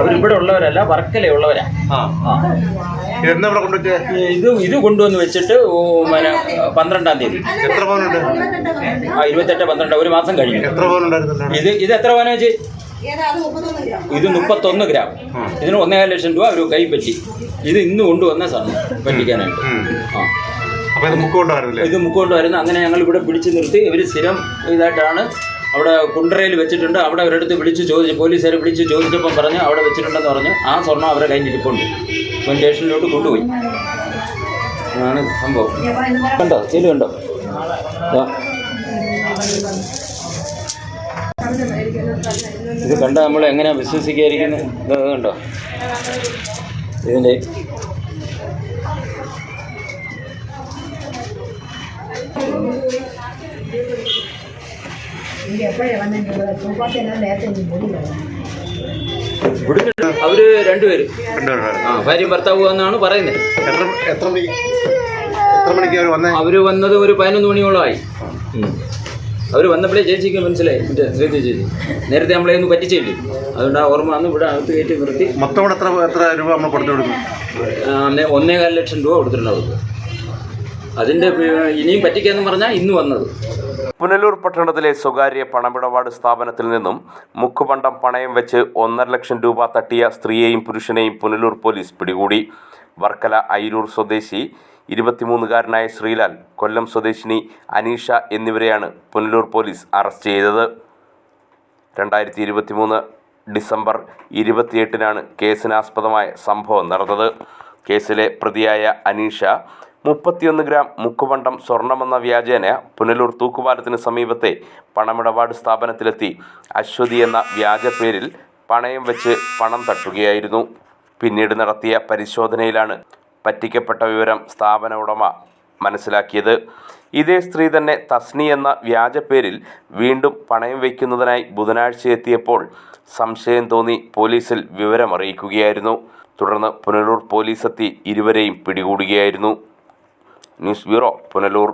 അവരിവിടെ ഉള്ളവരല്ല വർക്കലയുള്ളവരാ ഇവിടെ കൊണ്ടുവച്ചേ? ഇത് ഇത് കൊണ്ടുവന്ന് വെച്ചിട്ട് പിന്നെ പന്ത്രണ്ടാം തീയതി. എത്ര പവനുണ്ട്? ആ ഇരുപത്തെട്ട് പന്ത്രണ്ട് ഒരു മാസം കഴിഞ്ഞു. എത്ര പവനുണ്ടായിരുന്നു ഇത് ഇത് എത്ര പവന വെച്ച് ഇത് മുപ്പത്തൊന്ന് ഗ്രാം. ഇതിന് ഒന്നേകാൽ ലക്ഷം രൂപ ഒരു കൈ പറ്റി. ഇത് ഇന്ന് കൊണ്ടുവന്ന സാധനം പറ്റിക്കാനായിട്ട്. ആ. അപ്പൊ ഇത് മുക്ക് കൊണ്ടുവരുന്നില്ലേ ഇത് മുക്കൊണ്ട് വരുന്ന അങ്ങനെ ഞങ്ങൾ ഇവിടെ പിടിച്ചു നിർത്തി. ഇവർ സ്ഥിരം ഇതായിട്ടാണ് അവിടെ കുണ്ടറയിൽ വെച്ചിട്ടുണ്ട്. അവിടെ അവരെടുത്ത് വിളിച്ച് ചോദിച്ചു പോലീസുകാരെ വിളിച്ച് ചോദിച്ചപ്പം പറഞ്ഞ് അവിടെ വെച്ചിട്ടുണ്ടെന്ന് പറഞ്ഞ്. ആ സ്വർണം അവരെ കയ്യിൽ ഇരിപ്പുണ്ട്. ഇപ്പം സ്റ്റേഷനിലോട്ട് കൊണ്ടുപോയി. അതാണ് സംഭവം. കണ്ടോ? ചെല്ലു കണ്ടോ? ഇത് കണ്ട നമ്മൾ എങ്ങനെയാണ് വിശ്വസിക്കാതിരിക്കുന്നത് ഇത് കണ്ടോ? ഇതിന്റെ അവർ രണ്ടുപേരും. ആ ഭാര്യയും ഭർത്താവും എന്നാണ് പറയുന്നത്. എത്ര എത്ര എത്ര മണിക്ക് അവർ വന്നേ? അവർ വന്നത് ഒരു പതിനൊന്ന് മണിയോളമായി. അവർ വന്നപ്പോഴേ ചേച്ചിക്ക് മനസ്സിലായി. മറ്റേ ശ്രീതി ചേച്ചി. നേരത്തെ നമ്മളെ ഒന്ന് പറ്റിച്ചില്ലേ? അതുകൊണ്ട് ആ ഓർമ്മ വന്ന് ഇവിടെ അകത്ത് കയറ്റി നിർത്തി. മൊത്തം എത്ര എത്ര രൂപ നമ്മൾ കൊടുത്തു കൊടുക്കും ഒന്നേകാൽ ലക്ഷം രൂപ കൊടുത്തിട്ടുണ്ട് അവർക്ക് അതിന്റെ ഇനിയും പറ്റിക്കാന്ന് പറഞ്ഞാൽ ഇന്ന് വന്നത്. പുനലൂർ പട്ടണത്തിലെ സ്വകാര്യ പണമിടപാട് സ്ഥാപനത്തിൽ നിന്നും മുക്കുപണ്ടം പണയം വെച്ച് ഒന്നര ലക്ഷം രൂപ തട്ടിയ സ്ത്രീയെയും പുരുഷനെയും പുനലൂർ പോലീസ് പിടികൂടി. വർക്കല അയിരൂർ സ്വദേശി ഇരുപത്തിമൂന്നുകാരനായ ശ്രീലാൽ കൊല്ലം സ്വദേശിനി അനീഷ എന്നിവരെയാണ് പുനലൂർ പോലീസ് അറസ്റ്റ് ചെയ്തത്. രണ്ടായിരത്തി ഇരുപത്തിമൂന്ന് ഡിസംബർ ഇരുപത്തിയെട്ടിനാണ് കേസിനാസ്പദമായ സംഭവം നടന്നത്. കേസിലെ പ്രതിയായ അനീഷ മുപ്പത്തിയൊന്ന് ഗ്രാം മുക്കുപണ്ടം സ്വർണമെന്ന വ്യാജേന പുനലൂർ തൂക്കുപാലത്തിന് സമീപത്തെ പണമിടപാട് സ്ഥാപനത്തിലെത്തി. അശ്വതി എന്ന വ്യാജ പേരിൽ പണയം വെച്ച് പണം തട്ടുകയായിരുന്നു. പിന്നീട് നടത്തിയ പരിശോധനയിലാണ് പറ്റിക്കപ്പെട്ട വിവരം സ്ഥാപന ഉടമ മനസ്സിലാക്കിയത്. ഇതേ സ്ത്രീ തന്നെ തസ്നി എന്ന വ്യാജ പേരിൽ വീണ്ടും പണയം വയ്ക്കുന്നതിനായി ബുധനാഴ്ച എത്തിയപ്പോൾ സംശയം തോന്നി പോലീസിൽ വിവരമറിയിക്കുകയായിരുന്നു. തുടർന്ന് പുനലൂർ പോലീസെത്തി ഇരുവരെയും പിടികൂടുകയായിരുന്നു. News bureau Punalur